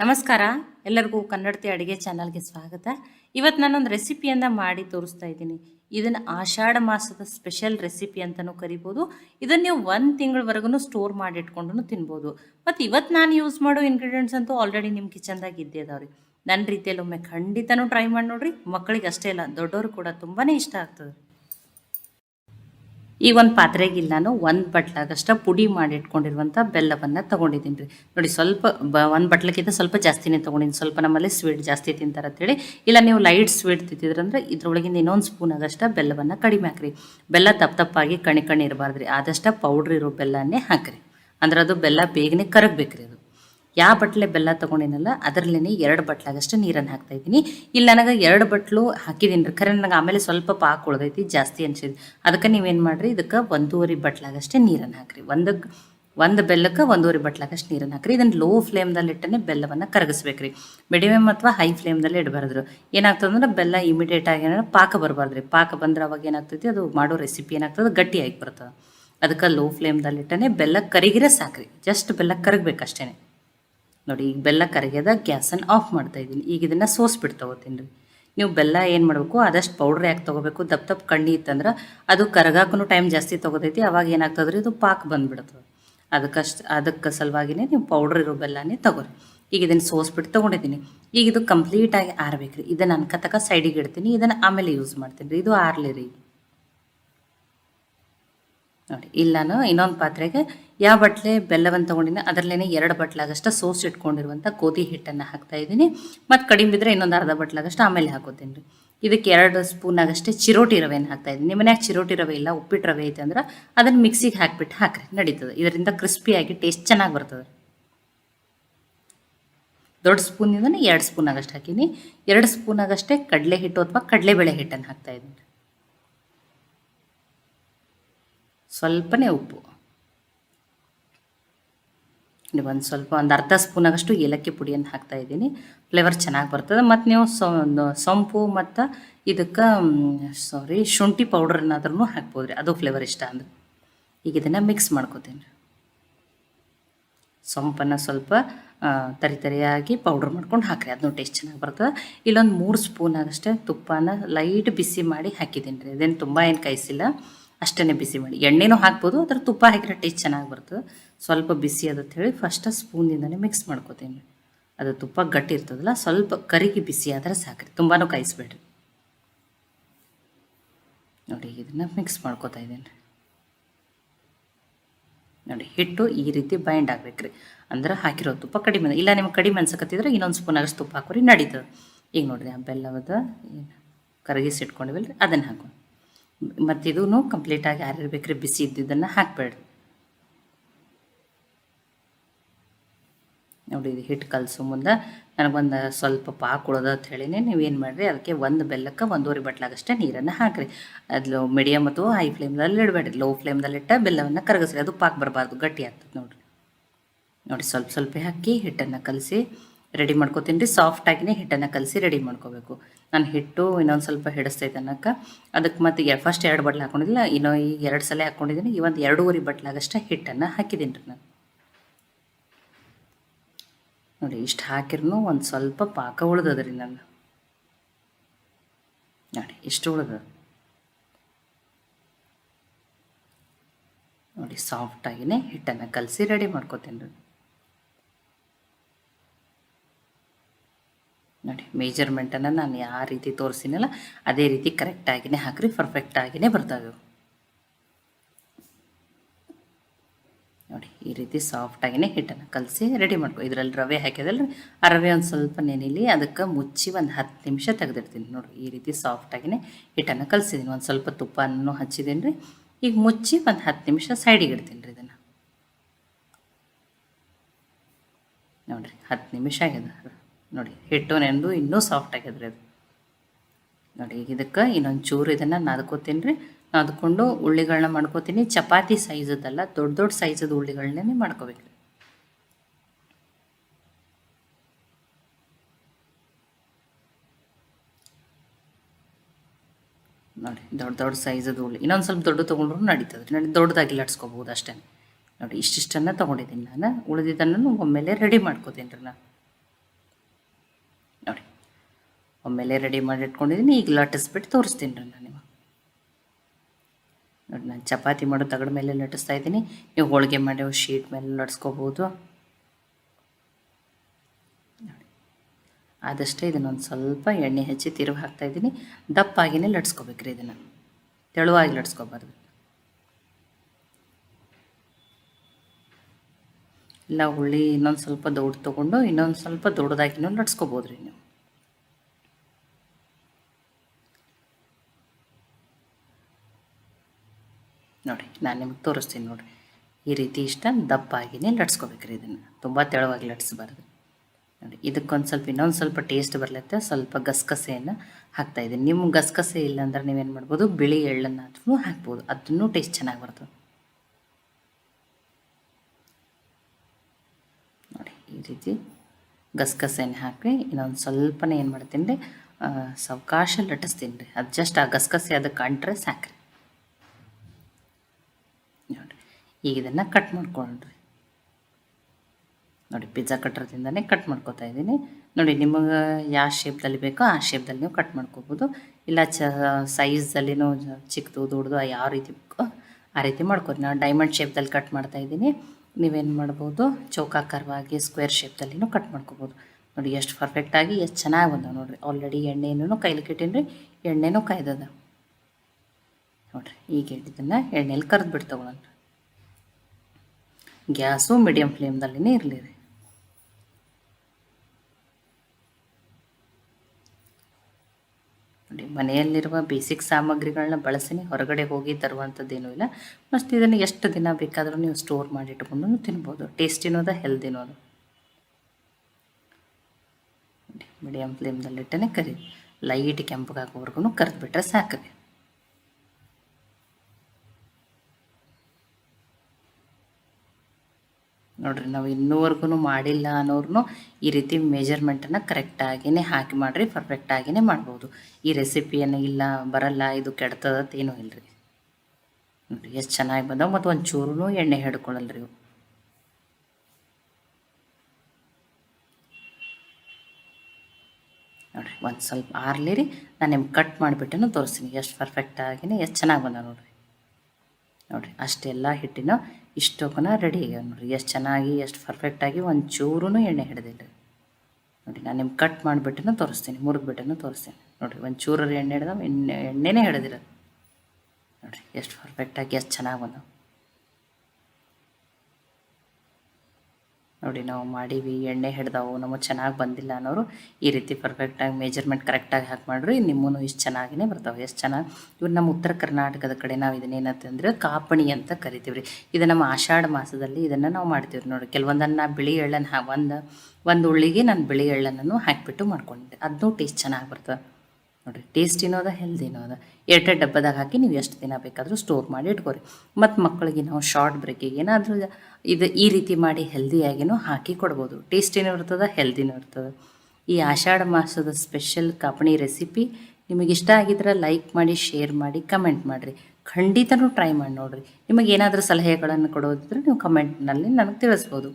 ನಮಸ್ಕಾರ. ಎಲ್ಲರಿಗೂ ಕನ್ನಡತಿ ಅಡುಗೆ ಚಾನಲ್ಗೆ ಸ್ವಾಗತ. ಇವತ್ತು ನಾನೊಂದು ರೆಸಿಪಿಯನ್ನು ಮಾಡಿ ತೋರಿಸ್ತಾ ಇದ್ದೀನಿ. ಇದನ್ನು ಆಷಾಢ ಮಾಸದ ಸ್ಪೆಷಲ್ ರೆಸಿಪಿ ಅಂತಲೂ ಕರಿಬೋದು. ಇದನ್ನು ನೀವು ಒಂದು ತಿಂಗಳವರೆಗೂ ಸ್ಟೋರ್ ಮಾಡಿ ಇಟ್ಕೊಂಡು ತಿನ್ಬೋದು. ಮತ್ತು ಇವತ್ತು ನಾನು ಯೂಸ್ ಮಾಡೋ ಇಂಗ್ರೀಡಿಯೆಂಟ್ಸ್ ಅಂತೂ ಆಲ್ರೆಡಿ ನಿಮ್ಮ ಕಿಚನ್ದಾಗ ಇದ್ದೇ ಇದಾವೆ ರೀ. ನನ್ನ ರೀತಿಯಲ್ಲಿ ಒಮ್ಮೆ ಖಂಡಿತನೂ ಟ್ರೈ ಮಾಡಿ ನೋಡಿರಿ. ಮಕ್ಕಳಿಗೆ ಅಷ್ಟೇ ಇಲ್ಲ ದೊಡ್ಡವರು ಕೂಡ ತುಂಬಾ ಇಷ್ಟ ಆಗ್ತದೆ. ಈ ಒಂದು ಪಾತ್ರೆಗೆ ನಾನು ಒಂದು ಬಟ್ಲಾಗಷ್ಟ ಪುಡಿ ಮಾಡಿ ಇಟ್ಕೊಂಡಿರುವಂಥ ಬೆಲ್ಲವನ್ನು ತೊಗೊಂಡಿದ್ದೀನಿ ರೀ ನೋಡಿ ಸ್ವಲ್ಪ ಬ, ಒಂದು ಬಟ್ಲಕ್ಕಿಂತ ಸ್ವಲ್ಪ ಜಾಸ್ತಿನೇ ತೊಗೊಂಡಿದ್ದೀನಿ ಸ್ವಲ್ಪ ನಮ್ಮಲ್ಲಿ ಸ್ವೀಟ್ ಜಾಸ್ತಿ ತಿಂತಾರೆ ಅಂತೇಳಿ ಇಲ್ಲ ನೀವು ಲೈಟ್ ಸ್ವೀಟ್ ತಿಂತಿದ್ರಂದ್ರೆ ಇದ್ರೊಳಗಿಂದ ಇನ್ನೊಂದು ಸ್ಪೂನ್ ಆಗಷ್ಟ ಬೆಲ್ಲವನ್ನು ಕಡಿಮೆ ಹಾಕ್ರಿ. ಬೆಲ್ಲ ತಪ್ಪ ತಪ್ಪಾಗಿ ಕಣಿ ಕಣಿ ಇರಬಾರ್ದು ರೀ ಆದಷ್ಟು ಪೌಡ್ರ್ ಇರೋ ಬೆಲ್ಲನೇ ಹಾಕ್ರಿ. ಅಂದ್ರೆ ಅದು ಬೆಲ್ಲ ಬೇಗನೆ ಕರಗಬೇಕ್ರಿ ಅದು. ಯಾವ ಬಟ್ಲೆ ಬೆಲ್ಲ ತೊಗೊಂಡಿನಲ್ಲ ಅದರಲ್ಲೇ ಎರಡು ಬಟ್ಲಾಗಷ್ಟು ನೀರನ್ನು ಹಾಕ್ತಾ ಇದ್ದೀನಿ ಇಲ್ಲಿ ನನಗೆ ಎರಡು ಬಟ್ಲು ಹಾಕಿದ್ದೀನಿ ರೀ ಖರೆ ನನಗೆ ಆಮೇಲೆ ಸ್ವಲ್ಪ ಪಾಕ ಉಳ್ದೈತಿ, ಜಾಸ್ತಿ ಅನ್ಸಿದ್ದು ಅದಕ್ಕೆ ನೀವೇನು ಮಾಡಿರಿ, ಇದಕ್ಕೆ ಒಂದೂವರೆ ಬಟ್ಲಾಗಷ್ಟೇ ನೀರನ್ನು ಹಾಕ್ರಿ. ಒಂದು ಒಂದು ಬೆಲ್ಲಕ್ಕೆ ಒಂದೂವರೆ ಬಟ್ಲಾಗಷ್ಟು ನೀರನ್ನು ಹಾಕ್ರಿ. ಇದನ್ನು ಲೋ ಫ್ಲೇಮ್ದಲ್ಲಿ ಇಟ್ಟನೆ ಬೆಲ್ಲವನ್ನು ಕರಗಿಸ್ಬೇಕ್ರಿ. ಮೀಡಿಯಮ್ ಅಥವಾ ಹೈ ಫ್ಲೇಮ್ದಲ್ಲಿ ಇಡಬಾರ್ದು. ಏನಾಗ್ತದಂದ್ರೆ ಬೆಲ್ಲ ಇಮಿಡಿಯೇಟ್ ಆಗಿ ಏನಾದ್ರೆ ಪಾಕ ಬರಬಾರ್ದು ರೀ ಪಾಕ ಬಂದ್ರೆ ಅವಾಗ ಏನಾಗ್ತೈತಿ, ಅದು ಮಾಡೋ ರೆಸಿಪಿ ಏನಾಗ್ತದೆ ಗಟ್ಟಿಯಾಗಿ ಬರ್ತದೆ. ಅದಕ್ಕೆ ಲೋ ಫ್ಲೇಮ್ದಲ್ಲಿ ಇಟ್ಟನೆ ಬೆಲ್ಲ ಕರಿಗಿರೇ ಸಾಕ್ರಿ. ಜಸ್ಟ್ ಬೆಲ್ಲ ಕರಗಬೇಕಷ್ಟೇ ನೋಡಿ, ಈಗ ಬೆಲ್ಲ ಕರಗ್ಯದ ಗ್ಯಾಸನ್ನು ಆಫ್ ಮಾಡ್ತಾ ಇದ್ದೀನಿ. ಈಗ ಇದನ್ನು ಸೋಸ್ಬಿಟ್ಟು ತೊಗೋತೀನಿ ರೀ. ನೀವು ಬೆಲ್ಲ ಏನು ಮಾಡಬೇಕು, ಆದಷ್ಟು ಪೌಡ್ರ್ ಯಾಕೆ ತೊಗೋಬೇಕು, ದಪ್ಪ ದಪ್ಪ ಕಣ್ಣಿ ಇತ್ತಂದ್ರೆ ಅದು ಕರಗಾಕೂ ಟೈಮ್ ಜಾಸ್ತಿ ತೊಗೋತೈತಿ, ಅವಾಗ ಏನಾಗ್ತದೆ ರೀ ಇದು ಪಾಕ್ ಬಂದುಬಿಡ್ತದೆ ಅದಕ್ಕಷ್ಟು, ಅದಕ್ಕೆ ಸಲುವಾಗಿನೇ ನೀವು ಪೌಡ್ರ್ ಇರೋ ಬೆಲ್ಲನೇ ತೊಗೊರಿ. ಈಗ ಇದನ್ನು ಸೋಸ್ಬಿಟ್ಟು ತೊಗೊಂಡಿದ್ದೀನಿ. ಈಗ ಇದು ಕಂಪ್ಲೀಟಾಗಿ ಆರ್ಬೇಕು ರೀ ಇದನ್ನು ಅನ್ಕತಕ ಸೈಡಿಗೆ ಇಡ್ತೀನಿ, ಇದನ್ನು ಆಮೇಲೆ ಯೂಸ್ ಮಾಡ್ತೀನಿ ರೀ. ಇದು ಆರ್ಲಿ ರೀ ನೋಡಿ, ಇಲ್ಲಿ ನಾನು ಇನ್ನೊಂದು ಪಾತ್ರೆಗೆ ಯಾವ ಬಟ್ಲೆ ಬೆಲ್ಲವನ್ನು ತೊಗೊಂಡಿನಿ ಅದರಲ್ಲೇ ಎರಡು ಬಟ್ಲಾಗಷ್ಟು ಸೋಸಿ ಇಟ್ಕೊಂಡಿರುವಂಥ ಗೋಧಿ ಹಿಟ್ಟನ್ನು ಹಾಕ್ತಾ ಇದ್ದೀನಿ. ಮತ್ತು ಕಡಿಮೆ ಬಿದ್ದರೆ ಇನ್ನೊಂದು ಅರ್ಧ ಬಟ್ಲಾಗಷ್ಟು ಆಮೇಲೆ ಹಾಕೋತೀನಿ ರೀ. ಇದಕ್ಕೆ ಎರಡು ಸ್ಪೂನಾಗಷ್ಟೇ ಚಿರೋಟಿ ರವೆಯನ್ನು ಹಾಕ್ತಾ ಇದ್ದೀನಿ. ನಿಮ್ಮ ಮನ್ಯಾಗ ಚಿರೋಟಿ ರವೆ ಇಲ್ಲ, ಉಪ್ಪಿಟ್ಟು ರವೆ ಐತೆ ಅಂದ್ರೆ ಅದನ್ನು ಮಿಕ್ಸಿಗೆ ಹಾಕಿಬಿಟ್ಟು ಹಾಕ್ರಿ, ನಡೀತದೆ. ಇದರಿಂದ ಕ್ರಿಸ್ಪಿಯಾಗಿ ಟೇಸ್ಟ್ ಚೆನ್ನಾಗಿ ಬರ್ತದೆ ದೊಡ್ಡ ಸ್ಪೂನಿಂದನೇ ಎರಡು ಸ್ಪೂನ್ ಆಗಷ್ಟು ಹಾಕೀನಿ. ಎರಡು ಸ್ಪೂನ್ ಆಗಷ್ಟೇ ಕಡಲೆ ಹಿಟ್ಟು ಅಥವಾ ಕಡಲೆಬೇಳೆ ಹಿಟ್ಟನ್ನು ಹಾಕ್ತಾ ಇದ್ದೀನಿ. ಸ್ವಲ್ಪನೇ ಉಪ್ಪು. ಒಂದು ಸ್ವಲ್ಪ ಒಂದು ಅರ್ಧ ಸ್ಪೂನಾಗಷ್ಟು ಏಲಕ್ಕಿ ಪುಡಿಯನ್ನು ಹಾಕ್ತಾ ಇದ್ದೀನಿ. ಫ್ಲೇವರ್ ಚೆನ್ನಾಗಿ ಬರ್ತದೆ. ಮತ್ತು ನೀವು ಸೊಂಪು ಮತ್ತು ಇದಕ್ಕೆ ಸಾರಿ ಶುಂಠಿ ಪೌಡ್ರನ್ನಾದ್ರೂ ಹಾಕ್ಬೋದು ರೀ ಅದು ಫ್ಲೇವರ್ ಇಷ್ಟ ಅಂದ್ರೆ. ಈಗ ಇದನ್ನು ಮಿಕ್ಸ್ ಮಾಡ್ಕೋತೀನಿ. ರೀ ಸೊಂಪನ್ನು ಸ್ವಲ್ಪ ತರಿ ತರಿಯಾಗಿ ಪೌಡ್ರ್ ಮಾಡ್ಕೊಂಡು ಹಾಕ್ರಿ. ಅದನ್ನು ಟೇಸ್ಟ್ ಚೆನ್ನಾಗಿ ಬರ್ತದೆ. ಇಲ್ಲೊಂದು ಮೂರು ಸ್ಪೂನಾಗಷ್ಟೇ ತುಪ್ಪನ ಲೈಟ್ ಬಿಸಿ ಮಾಡಿ ಹಾಕಿದ್ದೀನಿ ರೀ. ಅದೇನು ತುಂಬ ಏನು ಕಾಯಿಸಿಲ್ಲ. ಅಷ್ಟೇ ಬಿಸಿ ಮಾಡಿ. ಎಣ್ಣೆನೂ ಹಾಕ್ಬೋದು, ಅದ್ರ ತುಪ್ಪ ಹಾಕಿದ್ರೆ ಟೇಸ್ಟ್ ಚೆನ್ನಾಗಿ ಬರ್ತದೆ. ಸ್ವಲ್ಪ ಬಿಸಿ ಅದಂತ ಹೇಳಿ ಫಸ್ಟ್ ಸ್ಪೂನಿಂದನೇ ಮಿಕ್ಸ್ ಮಾಡ್ಕೋತೀನಿ. ಅದು ತುಪ್ಪ ಗಟ್ಟಿ ಇರ್ತದಲ್ಲ, ಸ್ವಲ್ಪ ಕರಿಗೆ ಬಿಸಿ ಆದರೆ ಸಾಕ್ರಿ. ತುಂಬಾ ಕಾಯಿಸ್ಬೇಡ್ರಿ. ನೋಡಿ, ಇದನ್ನು ಮಿಕ್ಸ್ ಮಾಡ್ಕೋತಾ ಇದ್ದೀನಿ. ನೋಡಿ, ಹಿಟ್ಟು ಈ ರೀತಿ ಬೈಂಡ್ ಆಗ್ಬೇಕ್ರಿ. ಅಂದ್ರೆ ಹಾಕಿರೋ ತುಪ್ಪ ಕಡಿಮೆ ಇಲ್ಲ ನಿಮ್ಗೆ ಕಡಿಮೆ ಅನ್ಸಕತ್ತಿದ್ರೆ ಇನ್ನೊಂದು ಸ್ಪೂನ್ ಆಗಷ್ಟು ತುಪ್ಪ ಹಾಕೋರಿ ನಡೀತದೆ. ಈಗ ನೋಡಿರಿ, ಆ ಬೆಲ್ಲವದ ಕರಗಿಸಿ ಇಟ್ಕೊಂಡಿವಲ್ರಿ, ಅದನ್ನು ಹಾಕೊಂಡು ಮತ್ತು ಇದೂ ಕಂಪ್ಲೀಟಾಗಿ ಆರಿರ್ಬೇಕ್ರಿ ಬಿಸಿ ಇದ್ದಿದ್ದನ್ನು ಹಾಕಬೇಡ್ರಿ. ನೋಡಿ ಇದು ಹಿಟ್ಟು ಕಲಸೋ ಮುಂದೆ. ನನಗೊಂದು ಸ್ವಲ್ಪ ಪಾಕ್ ಉಳೋದು ಅಂತ ಹೇಳಿನೇ. ನೀವೇನು ಮಾಡಿರಿ, ಅದಕ್ಕೆ ಒಂದು ಬೆಲ್ಲಕ್ಕೆ ಒಂದೂವರೆ ಬಟ್ಲಾಗಷ್ಟೇ ನೀರನ್ನು ಹಾಕಿರಿ. ಅದು ಮೀಡಿಯಮ್ ಅಥವಾ ಹೈ ಫ್ಲೇಮ್ದಲ್ಲಿ ಇಡಬೇಡ್ರಿ. ಲೋ ಫ್ಲೇಮ್ದಲ್ಲಿ ಇಟ್ಟ ಬೆಲ್ಲವನ್ನು ಕರಗಿಸ್ರಿ. ಅದು ಪಾಕ ಬರಬಾರ್ದು, ಗಟ್ಟಿ ಆಗ್ತದೆ ನೋಡಿರಿ. ನೋಡಿ ಸ್ವಲ್ಪ ಸ್ವಲ್ಪ ಹಾಕಿ ಹಿಟ್ಟನ್ನು ಕಲಸಿ ರೆಡಿ ಮಾಡ್ಕೋತೀನಿ ರೀ. ಸಾಫ್ಟಾಗಿನೇ ಹಿಟ್ಟನ್ನು ಕಲಸಿ ರೆಡಿ ಮಾಡ್ಕೋಬೇಕು. ನಾನು ಹಿಟ್ಟು ಇನ್ನೊಂದು ಸ್ವಲ್ಪ ಹಿಡಿಸ್ತೈತೆ ಅನ್ನೋಕೆ ಅದಕ್ಕೆ ಮತ್ತು ಫಸ್ಟ್ ಎರಡು ಬಟ್ಲು ಹಾಕೊಂಡಿಲ್ಲ ಇನ್ನೂ ಈಗ ಎರಡು ಸಲ ಹಾಕ್ಕೊಂಡಿದ್ದೀನಿ ಈ ಒಂದು ಎರಡೂವರೆ ಬಟ್ಲಾಗಷ್ಟೇ ಹಿಟ್ಟನ್ನು ಹಾಕಿದ್ದೀನಿ ರೀ ನಾನು. ನೋಡಿ, ಇಷ್ಟು ಹಾಕಿರೂ ಒಂದು ಸ್ವಲ್ಪ ಪಾಕ ಉಳ್ದದ ರೀ ನಾನು ನೋಡಿ, ಇಷ್ಟು ಉಳ್ದದ. ನೋಡಿ ಸಾಫ್ಟಾಗಿನೇ ಹಿಟ್ಟನ್ನು ಕಲಸಿ ರೆಡಿ ಮಾಡ್ಕೋತೀನಿ ರೀ ನೋಡಿ ಮೇಜರ್ಮೆಂಟನ್ನು ನಾನು ಯಾವ ರೀತಿ ತೋರಿಸಿನಲ್ಲ, ಅದೇ ರೀತಿ ಕರೆಕ್ಟಾಗಿನೇ ಹಾಕ್ರಿ ಪರ್ಫೆಕ್ಟಾಗಿಯೇ ಬರ್ತಾವೆ ನೋಡಿ, ಈ ರೀತಿ ಸಾಫ್ಟಾಗಿಯೇ ಹಿಟ್ಟನ್ನು ಕಲಸಿ ರೆಡಿ ಮಾಡ್ಕೊ ಇದರಲ್ಲಿ ರವೆ ಹಾಕಿದಲ್ಲ ಆ ರವೆ ಒಂದು ಸ್ವಲ್ಪ ನೆನಿಲಿ, ಅದಕ್ಕೆ ಮುಚ್ಚಿ ಒಂದು ಹತ್ತು ನಿಮಿಷ ತೆಗೆದಿರ್ತೀನಿ ನೋಡಿ ಈ ರೀತಿ ಸಾಫ್ಟಾಗಿನೇ ಹಿಟ್ಟನ್ನು ಕಲಸಿದ್ದೀನಿ ಒಂದು ಸ್ವಲ್ಪ ತುಪ್ಪನೂ ಹಚ್ಚಿದ್ದೀನಿ ರೀ ಈಗ ಮುಚ್ಚಿ ಒಂದು ಹತ್ತು ನಿಮಿಷ ಸೈಡಿಗೆ ಇಡ್ತೀನಿ ರೀ ಇದನ್ನು. ನೋಡಿರಿ, ಹತ್ತು ನಿಮಿಷ ಆಗಿದೆ. ನೋಡಿ ಹಿಟ್ಟು ನೆಂದು ಇನ್ನೂ ಸಾಫ್ಟ್ ಆಗ್ಯದ್ರಿ ಅದು. ನೋಡಿ ಈಗ ಇದಕ್ಕೆ ಇನ್ನೊಂದು ಚೂರು ಇದನ್ನು ನಾದ್ಕೋತೀನಿ ರೀ ನಾದ್ಕೊಂಡು ಉಳ್ಳಿಗಳನ್ನ ಮಾಡ್ಕೋತೀನಿ. ಚಪಾತಿ ಸೈಜದಲ್ಲ, ದೊಡ್ಡ ದೊಡ್ಡ ಸೈಜದ ಉಳ್ಳಿಗಳನ್ನೇ ಮಾಡ್ಕೋಬೇಕು ನೋಡಿ, ದೊಡ್ಡ ದೊಡ್ಡ ಸೈಜದ ಉಳ್ಳಿ, ಇನ್ನೊಂದು ಸ್ವಲ್ಪ ದೊಡ್ಡ ತೊಗೊಂಡ್ರು ನಡೀತದೆ ರೀ ನೋಡಿ ದೊಡ್ಡದಾಗಿ ಲಟ್ಸ್ಕೋಬೋದು ಅಷ್ಟೇ ನೋಡಿ, ಇಷ್ಟಿಷ್ಟನ್ನು ತೊಗೊಂಡಿದ್ದೀನಿ ನಾನು. ಉಳಿದಿದ್ದನ್ನು ಒಮ್ಮೆಲೆ ರೆಡಿ ಮಾಡ್ಕೋತೀನಿ ರೀ ನಾನು. ನೋಡಿ. ಒಮ್ಮೆಲೆ ರೆಡಿ ಮಾಡಿ ಇಟ್ಕೊಂಡಿದ್ದೀನಿ, ಈಗ ಲಟ್ಟಿಸ್ಬಿಟ್ಟು ತೋರಿಸ್ತೀನಿ ರೀ ನಾನು ನೀವು ನೋಡಿ, ನಾನು ಚಪಾತಿ ಮಾಡೋ ತಗಡ ಮೇಲೆ ಲಟ್ಟಿಸ್ತಾ ಇದ್ದೀನಿ. ನೀವು ಹೋಳಿಗೆ ಮಾಡೋ ಶೀಟ್ ಮೇಲೆ ಲಟ್ಸ್ಕೋಬೋದು. ಆದಷ್ಟೇ ಇದನ್ನೊಂದು ಸ್ವಲ್ಪ ಎಣ್ಣೆ ಹಚ್ಚಿ ತಿರುಗಿ ಹಾಕ್ತಾಯಿದ್ದೀನಿ ದಪ್ಪಾಗಿನೇ ಲಟ್ಸ್ಕೋಬೇಕ್ರಿ ಇದನ್ನು. ತೆಳುವಾಗಿ ಲಟ್ಸ್ಕೋಬಾರ್ದು. ಇಲ್ಲ, ಹುಳಿ ಇನ್ನೊಂದು ಸ್ವಲ್ಪ ದೊಡ್ಡ ತೊಗೊಂಡು, ಇನ್ನೊಂದು ಸ್ವಲ್ಪ ದೊಡ್ಡದಾಗಿನೂ ಲಟ್ಸ್ಕೋಬೋದು ರೀ ನೀವು. ನೋಡಿ, ನಾನು ನಿಮ್ಗೆ ತೋರಿಸ್ತೀನಿ ನೋಡಿರಿ. ಈ ರೀತಿ ಇಷ್ಟ ದಪ್ಪ ಆಗಿನೇ ಲಟ್ಸ್ಕೋಬೇಕ್ರಿ ಇದನ್ನು. ತುಂಬ ತೆಳುವಾಗಿ ಲಟ್ಸ್ಬಾರ್ದು ನೋಡಿ, ಇದಕ್ಕೊಂದು ಸ್ವಲ್ಪ ಇನ್ನೊಂದು ಸ್ವಲ್ಪ ಟೇಸ್ಟ್ ಬರ್ಲತ್ತೆ, ಸ್ವಲ್ಪ ಗಸಗಸೆಯನ್ನು ಹಾಕ್ತಾಯಿದ್ದೀನಿ ನಿಮ್ಮ ಗಸಗಸೆ ಇಲ್ಲ ಅಂದ್ರೆ ನೀವೇನು ಮಾಡ್ಬೋದು, ಬಿಳಿ ಎಳ್ಳನ್ನು ಅದನ್ನು ಹಾಕ್ಬೋದು. ಅದನ್ನು ಟೇಸ್ಟ್ ಚೆನ್ನಾಗಿ ಬರ್ತದೆ ನೋಡಿ ಈ ರೀತಿ ಗಸಗಸೆನ ಹಾಕಿ ಇನ್ನೊಂದು ಸ್ವಲ್ಪನೇ ಏನು ಮಾಡ್ತೀನಿ ರೀ ಸಾವಕಾಶ ಲಟ್ಟಿಸ್ತೀನಿ ರೀ ಅದು ಜಸ್ಟ್ ಆ ಗಸಗಸೆ ಅದು ಕಂಡ್ರೆ ಸಾಕ್ರಿ. ನೋಡಿರಿ. ಈಗ ಇದನ್ನು ಕಟ್ ಮಾಡ್ಕೊಂಡ್ರಿ ನೋಡಿ ಪಿಜ್ಜಾ ಕಟ್ರದಿಂದನೇ ಕಟ್ ಮಾಡ್ಕೋತಾ ಇದ್ದೀನಿ. ನೋಡಿ, ನಿಮಗೆ ಯಾವ ಶೇಪ್ದಲ್ಲಿ ಬೇಕೋ ಆ ಶೇಪ್ದಲ್ಲಿ ನೀವು ಕಟ್ ಮಾಡ್ಕೋಬೋದು. ಇಲ್ಲ ಚ ಸೈಜಲ್ಲಿನೂ ಚಿಕ್ಕದು ದೊಡ್ಡದು ಯಾವ ರೀತಿ ಬೇಕೋ ಆ ರೀತಿ ಮಾಡ್ಕೋರಿ. ನಾನು ಡೈಮಂಡ್ ಶೇಪ್ದಲ್ಲಿ ಕಟ್ ಮಾಡ್ತಾ ಇದ್ದೀನಿ. ನೀವೇನು ಮಾಡ್ಬೋದು? ಚೌಕಾಕಾರವಾಗಿ ಸ್ಕ್ವೇರ್ ಶೇಪ್ದಲ್ಲಿನೂ ಕಟ್ ಮಾಡ್ಕೋಬೋದು. ನೋಡಿ, ಎಷ್ಟು ಪರ್ಫೆಕ್ಟಾಗಿ ಎಷ್ಟು ಚೆನ್ನಾಗಿ ಬಂದವು ನೋಡಿರಿ. ಆಲ್ರೆಡಿ ಎಣ್ಣೆನೂ ಕೈಲಿ ಕಿಟ್ಟಿನ್ರಿ ಎಣ್ಣೆನೂ ಕಾಯ್ದದ. ನೋಡಿರಿ, ಈಗ ಇದನ್ನು ಎಣ್ಣೆಲಿ ಕರೆದು ಬಿಟ್ಟು ತಗೊಳ್ಳೋಣ ಗ್ಯಾಸು ಮೀಡಿಯಮ್ ಫ್ಲೇಮ್ದಲ್ಲಿನೇ ಇರಲಿ ರೀ. ನೋಡಿ ಮನೆಯಲ್ಲಿರುವ ಬೇಸಿಕ್ ಸಾಮಗ್ರಿಗಳನ್ನ ಬಳಸಿನೇ ಹೊರಗಡೆ ಹೋಗಿ ತರುವಂಥದ್ದೇನೂ ಇಲ್ಲ. ಮತ್ತು ಇದನ್ನು ಎಷ್ಟು ದಿನ ಬೇಕಾದರೂ ನೀವು ಸ್ಟೋರ್ ಮಾಡಿ ಇಟ್ಕೊಂಡು ತಿನ್ಬೋದು. ಟೇಸ್ಟಿನೋದ ಹೆಲ್ದಿನೋದು ಮೀಡಿಯಮ್ ಫ್ಲೇಮ್ದಲ್ಲಿಟ್ಟೇ ಕರಿ. ಲೈಟ್ ಕೆಂಪಗಾಗೋವರೆಗೂ ಕರೆದ್ಬಿಟ್ರೆ ಸಾಕು. ನೋಡ್ರಿ, ನಾವು ಇನ್ನೂವರೆಗೂ ಮಾಡಿಲ್ಲ ಅನ್ನೋರು ಈ ರೀತಿ ಮೆಜರ್ಮೆಂಟನ್ನು ಕರೆಕ್ಟಾಗಿಯೇ ಹಾಕಿ ಮಾಡಿರಿ ಪರ್ಫೆಕ್ಟಾಗಿಯೇ ಮಾಡ್ಬೋದು. ಈ ರೆಸಿಪಿಯನ್ನು ಇಲ್ಲ, ಬರಲ್ಲ, ಇದು ಕೆಡ್ತದಂತೇನೂ ಇಲ್ಲ ರೀ ನೋಡಿರಿ, ಎಷ್ಟು ಚೆನ್ನಾಗಿ ಬಂದವು ಮತ್ತು ಒಂದು ಎಣ್ಣೆ ಹಿಡ್ಕೊಳ್ಳಲ್ಲ ರೀ ನೋಡಿರಿ, ಒಂದು ಸ್ವಲ್ಪ ಆರ್ಲಿ ರೀ ನಾನು ನಿಮ್ಗೆ ಕಟ್ ಮಾಡಿಬಿಟ್ಟು ತೋರಿಸ್ತೀನಿ. ಎಷ್ಟು ಪರ್ಫೆಕ್ಟಾಗಿಯೇ ಎಷ್ಟು ಚೆನ್ನಾಗಿ ಬಂದ ನೋಡಿರಿ. ನೋಡಿರಿ, ಅಷ್ಟೆಲ್ಲ ಹಿಟ್ಟಿನ ಇಷ್ಟಕ್ಕನ ರೆಡಿ ಆಗ್ಯಾವ ನೋಡಿರಿ, ಎಷ್ಟು ಚೆನ್ನಾಗಿ, ಎಷ್ಟು ಪರ್ಫೆಕ್ಟಾಗಿ ಒಂದು ಎಣ್ಣೆ ಹಿಡ್ದಿಲ್ಲ. ನೋಡಿ ನಾನು ನಿಮ್ಗೆ ಕಟ್ ಮಾಡಿಬಿಟ್ಟು ತೋರಿಸ್ತೀನಿ ಮುರಿದ್ಬಿಟ್ಟು ತೋರಿಸ್ತೀನಿ. ನೋಡಿರಿ ಒಂದು ಚೂರಲ್ಲಿ ಎಣ್ಣೆ ಹಿಡ್ದಾವ ಎಣ್ಣೆ ಎಣ್ಣೆನೇ ಹಿಡ್ದಿರೋದು ನೋಡಿರಿ, ಎಷ್ಟು ಪರ್ಫೆಕ್ಟಾಗಿ ಎಷ್ಟು ಚೆನ್ನಾಗಿ ಬಂದವು. ನೋಡಿ ನಾವು ಮಾಡೀವಿ, ಎಣ್ಣೆ ಹಿಡ್ದಾವು, ನಮಗೆ ಚೆನ್ನಾಗಿ ಬಂದಿಲ್ಲ ಅನ್ನೋರು ಈ ರೀತಿ ಪರ್ಫೆಕ್ಟಾಗಿ ಮೆಜರ್ಮೆಂಟ್ ಕರೆಕ್ಟಾಗಿ ಹಾಕಿ ಮಾಡ್ರಿ ನಿಮ್ಮೂ ಇಷ್ಟು ಚೆನ್ನಾಗಿಯೇ ಬರ್ತಾವೆ. ಎಷ್ಟು ಚೆನ್ನಾಗಿ? ಇವ್ರು ನಮ್ಮ ಉತ್ತರ ಕರ್ನಾಟಕದ ಕಡೆ ನಾವು ಇದನ್ನೇನಂತಂದ್ರೆ ಕಾಪಣಿ ಅಂತ ಕರಿತೀವಿ ರೀ ಇದು ನಮ್ಮ ಆಷಾಢ ಮಾಸದಲ್ಲಿ ಇದನ್ನು ನಾವು ಮಾಡ್ತೀವಿ ನೋಡಿ ಕೆಲವೊಂದನ್ನು ಬಿಳಿ ಎಳ್ಳನ್ನು ಒಂದು ಒಂದು ಉಳ್ಳಿಗೆ ನಾನು ಬಿಳಿ ಎಳ್ಳನ್ನು ಹಾಕಿಬಿಟ್ಟು ಮಾಡ್ಕೊಂಡಿದ್ದೆ ಅದನ್ನೂ ಟೇಸ್ಟ್ ಚೆನ್ನಾಗಿ ಬರ್ತದೆ. ನೋಡಿರಿ ಟೇಸ್ಟಿನೂ ಅದ ಹೆಲ್ದಿನೂ ಅದ ಎರಡೇ ಡಬ್ಬದಾಗ ಹಾಕಿ ನೀವು ಎಷ್ಟು ದಿನ ಬೇಕಾದರೂ ಸ್ಟೋರ್ ಮಾಡಿ ಇಟ್ಕೊರಿ. ಮತ್ತು ಮಕ್ಕಳಿಗೆ ನಾವು ಶಾರ್ಟ್ ಬ್ರೇಕಿಗೆ ಏನಾದರೂ ಇದು ಈ ರೀತಿ ಮಾಡಿ ಹೆಲ್ದಿಯಾಗಿನೂ ಹಾಕಿ ಕೊಡ್ಬೋದು. ಟೇಸ್ಟಿನೂ ಇರ್ತದೆ ಹೆಲ್ದಿನೂ ಇರ್ತದೆ. ಈ ಆಷಾಢ ಮಾಸದ ಸ್ಪೆಷಲ್ ಕಾಪಣಿ ರೆಸಿಪಿ ನಿಮಗೆ ಇಷ್ಟ ಆಗಿದ್ರೆ ಲೈಕ್ ಮಾಡಿ ಶೇರ್ ಮಾಡಿ ಕಮೆಂಟ್ ಮಾಡಿರಿ. ಖಂಡಿತನೂ ಟ್ರೈ ಮಾಡಿ ನೋಡಿರಿ. ನಿಮಗೆ ಏನಾದರೂ ಸಲಹೆಗಳನ್ನು ಕೊಡೋದಿದ್ರೆ ನೀವು ಕಮೆಂಟ್ನಲ್ಲಿ ನನಗೆ ತಿಳಿಸ್ಬೋದು.